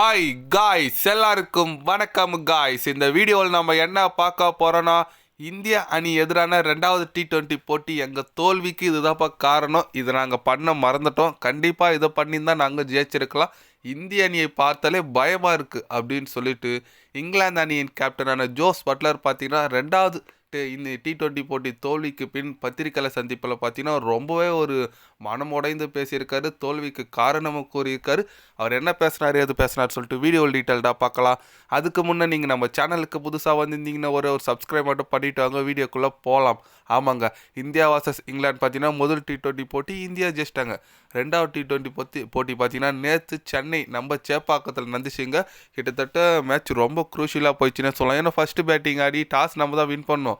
Hi guys எல்லாருக்கும் வணக்கம் guys இந்த வீடியோவில் நம்ம என்ன பார்க்க போகிறோன்னா இந்திய அணி எதிரான ரெண்டாவது டி டுவெண்ட்டி போட்டி எங்கள் தோல்விக்கு இதுதான்ப்பா காரணம். இதை நாங்கள் பண்ண மறந்துட்டோம். கண்டிப்பாக இதை பண்ணியிருந்தால் நாங்கள் ஜெயிச்சிருக்கலாம். இந்திய அணியை பார்த்தாலே பயமாக இருக்குது அப்படின்னு சொல்லிட்டு இங்கிலாந்து அணியின் கேப்டனான ஜோஸ் பட்லர் பார்த்தீங்கன்னா ரெண்டாவது இந்த டி டுவெண்ட்டி போட்டி தோல்விக்கு பின் பத்திரிக்கையாளர் சந்திப்பில் பார்த்தீங்கன்னா ரொம்பவே ஒரு மனம் உடைந்து பேசியிருக்காரு. தோல்விக்கு காரணமும் கூறியிருக்காரு. அவர் என்ன பேசுனார் எது பேசினார் சொல்லிட்டு வீடியோ டீட்டெயில்டாக பார்க்கலாம். அதுக்கு முன்னே நீங்கள் நம்ம சேனலுக்கு புதுசாக வந்திருந்தீங்கன்னா ஒரு ஒரு சப்ஸ்கிரைப் மட்டும் பண்ணிட்டு வாங்க. வீடியோக்குள்ளே போகலாம். ஆமாங்க. இந்தியா வர்சஸ் இங்கிலாந்து பார்த்தீங்கன்னா முதல் டி ட்வெண்ட்டி போட்டி இந்தியா ஜெயிச்சிட்டாங்க ரெண்டாவது டி டுவெண்ட்டி போட்டி போட்டி பார்த்தீங்கன்னா நேற்று சென்னை நம்ம சேப்பாக்கத்தில் நந்திச்சிங்க கிட்டத்தட்ட மேட்ச் ரொம்ப குரூஷியலாக போயிடுச்சுன்னு சொல்லலாம். ஏன்னா ஃபஸ்ட்டு பேட்டிங் ஆடி டாஸ் நம்ம தான் வின் பண்ணோம்.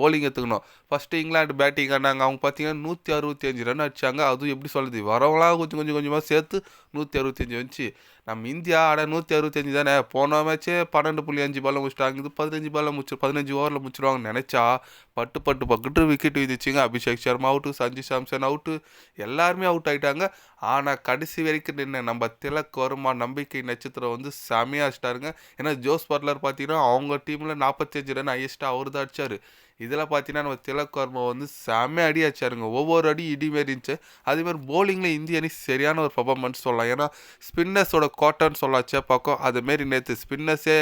போலிங் எடுத்துக்கணும். ஃபஸ்ட்டு இங்கிலாந்து பேட்டிங் ஆனாங்க அவங்க பார்த்தீங்கன்னா நூற்றி அறுபத்தி அஞ்சு ரன் அடிச்சாங்க. அதுவும் எப்படி சொல்கிறது வரவங்களாம் கொஞ்சம் கொஞ்சம் கொஞ்சமாக சேர்த்து நூற்றி அறுபத்தஞ்சு வந்துச்சு. நம்ம இந்தியா ஆட நூற்றி அறுபத்தஞ்சு தானே? போன மேட்ச்சே பன்னெண்டு புள்ளி அஞ்சு பாலில் முடிச்சிட்டாங்க. இது பதினஞ்சு பாலில் முடிச்சு பதினஞ்சு ஓவரில் முடிச்சிருவாங்கன்னு நினச்சா பட்டு பட்டு பக்கத்து விக்கெட் விதிச்சிங்க. அபிஷேக் சர்மா அவுட்டு சஞ்சு சாம்சன் அவுட்டு எல்லாருமே அவுட் ஆயிட்டாங்க. ஆனால் கடைசி வரைக்கும் நின்று நம்ம திலக் வருமா நம்பிக்கை நட்சத்திரம் வந்து செமையாக அடிச்சிட்டாருங்க. ஏன்னா ஜோஸ் பட்லர் பார்த்தீங்கன்னா அவங்க டீமில் நாற்பத்தஞ்சு ரன் ஹையஸ்ட்டாக அவர் தான் அடிச்சார். இதில் பார்த்தீங்கன்னா நம்ம திலக்கர்மா வந்து செம்ம அடி அடிச்சாருங்க. ஒவ்வொரு அடி இடி மாரி இருந்துச்சு. அதேமாதிரி போலிங்கில் இந்திய அணி சரியான ஒரு பர்ஃபார்மன்ஸ் சொல்லலாம். ஏன்னா ஸ்பின்னர்ஸோட கோட்டன்னு சொல்லாச்சே பார்க்கும் அதுமாரி நேற்று ஸ்பின்னர்ஸே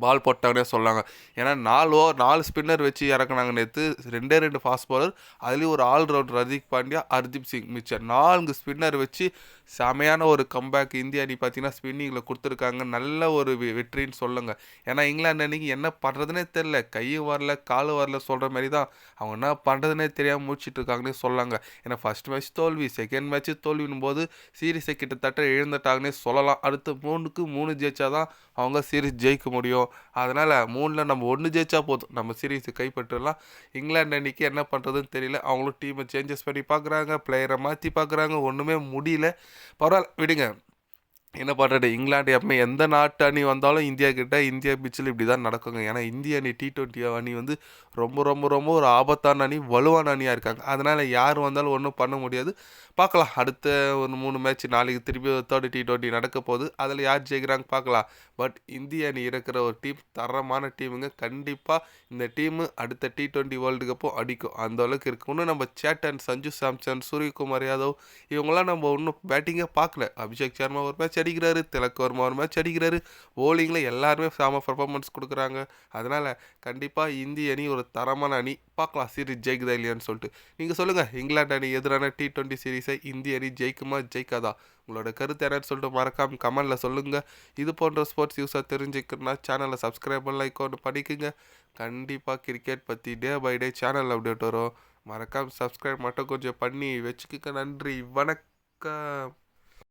பால் போட்டாங்கன்னே சொல்லாங்க. ஏன்னா நாலு ஓவர் நாலு ஸ்பின்னர் வச்சு இறக்குனாங்க நேற்று ரெண்டே ரெண்டு ஃபாஸ்ட் பாலர் அதுலேயும் ஒரு ஆல்ரவுண்டர் ஹர்திக் பாண்டியா ஹர்தீப் சிங் மிச்சர் நான்கு ஸ்பின்னர் வச்சு செமையான ஒரு கம்பேக் இந்திய அணி பார்த்தீங்கன்னா ஸ்பின்னிங்கில் கொடுத்துருக்காங்க. நல்ல ஒரு வெ- வெற்றின்னு சொல்லுங்க. ஏன்னா இங்கிலாந்து அன்றைக்கி என்ன பண்ணுறதுனே தெரில கையும் வரல காலும் வரல சொல்கிற மாதிரி தான் அவங்க என்ன பண்ணுறதுனே தெரியாமல் முடிச்சுட்டு இருக்காங்கன்னே சொல்லாங்க. ஏன்னா ஃபர்ஸ்ட் மேட்ச் தோல்வி செகண்ட் மேட்ச் தோல்வினும் போது சீரிஸை கிட்டத்தட்ட இழந்துட்டாங்கன்னே சொல்லலாம். அடுத்து மூணுக்கு மூணு ஜெயிச்சாதான் அவங்க சீரீஸ் ஜெயிக்க முடியும். அதனால் மூணில் நம்ம ஒன்று ஜெயிச்சா போதும். நம்ம சீரிஸை கைப்பற்றலாம். இங்கிலாந்து அன்றைக்கி என்ன பண்ணுறதுன்னு தெரியல. அவங்களும் டீமை சேஞ்சஸ் பண்ணி பார்க்குறாங்க. பிளேயரை மாற்றி பார்க்குறாங்க. ஒன்றுமே முடியல. பரவாயில்ல விடுங்க. என்ன பண்ணுறது இங்கிலாந்து எப்பவுமே எந்த நாட்டு அணி வந்தாலும் இந்தியா கிட்ட இந்தியா பிச்சில் இப்படி தான் நடக்குங்க. ஏன்னா இந்திய அணி டி டுவெண்ட்டி அணி வந்து ரொம்ப ரொம்ப ரொம்ப ஒரு ஆபத்தான அணி வலுவான அணியாக இருக்காங்க. அதனால் யார் வந்தாலும் ஒன்றும் பண்ண முடியாது. பார்க்கலாம். அடுத்த ஒரு மூணு மேட்ச் நாளைக்கு திருப்பி தேர்ட் டி ட்வெண்ட்டி நடக்க போகுது. அதில் யார் ஜெயிக்கிறாங்க பார்க்கலாம். பட் இந்திய அணி இருக்கிற ஒரு டீம் தரமான டீமுங்க கண்டிப்பாக இந்த டீமு அடுத்த டி டுவெண்ட்டி வேர்ல்டு கப்பும் அடிக்கும். அந்த அளவுக்கு இருக்கு. இன்னும் நம்ம சேட்டன் சஞ்சு சாம்சன் சூரியகுமார் யாதவ் இவங்களாம் நம்ம இன்னும் பேட்டிங்கே பார்க்கல. அபிஷேக் சர்மா ஒரு மேட்ச் அடிக்கிறாரு திலக் வர்மா ஒரு மேட்ச் அடிக்கிறாரு. போலிங்கில் எல்லாருமே சாம பர்ஃபார்மன்ஸ் கொடுக்குறாங்க. அதனால் கண்டிப்பாக இந்திய அணி ஒரு தரமான அணி. பார்க்கலாம் சீரிஸ் ஜெயிக்குதா இல்லையான்னு சொல்லிட்டு. நீங்கள் சொல்லுங்கள் இங்கிலாந்து அணி எதிரான டி டுவெண்ட்டி சீரீஸை இந்திய அணி ஜெயிக்குமா ஜெயிக்காதா? உங்களோட கருத்து என்னன்னு சொல்லிட்டு மறக்காம கமெண்டில் சொல்லுங்கள் இது போன்ற ஸ்போர்ட்ஸ் யூஸாக தெரிஞ்சுக்கணும்னா சேனலை சப்ஸ்கிரைப் லைக் ஒன்று பண்ணிக்கோங்க கண்டிப்பாக கிரிக்கெட் பற்றி day by day channel update வரும். மறக்காம சப்ஸ்கிரைப் மட்டும் கொஞ்சம் பண்ணி வச்சுக்கோங்க. நன்றி வணக்கம்.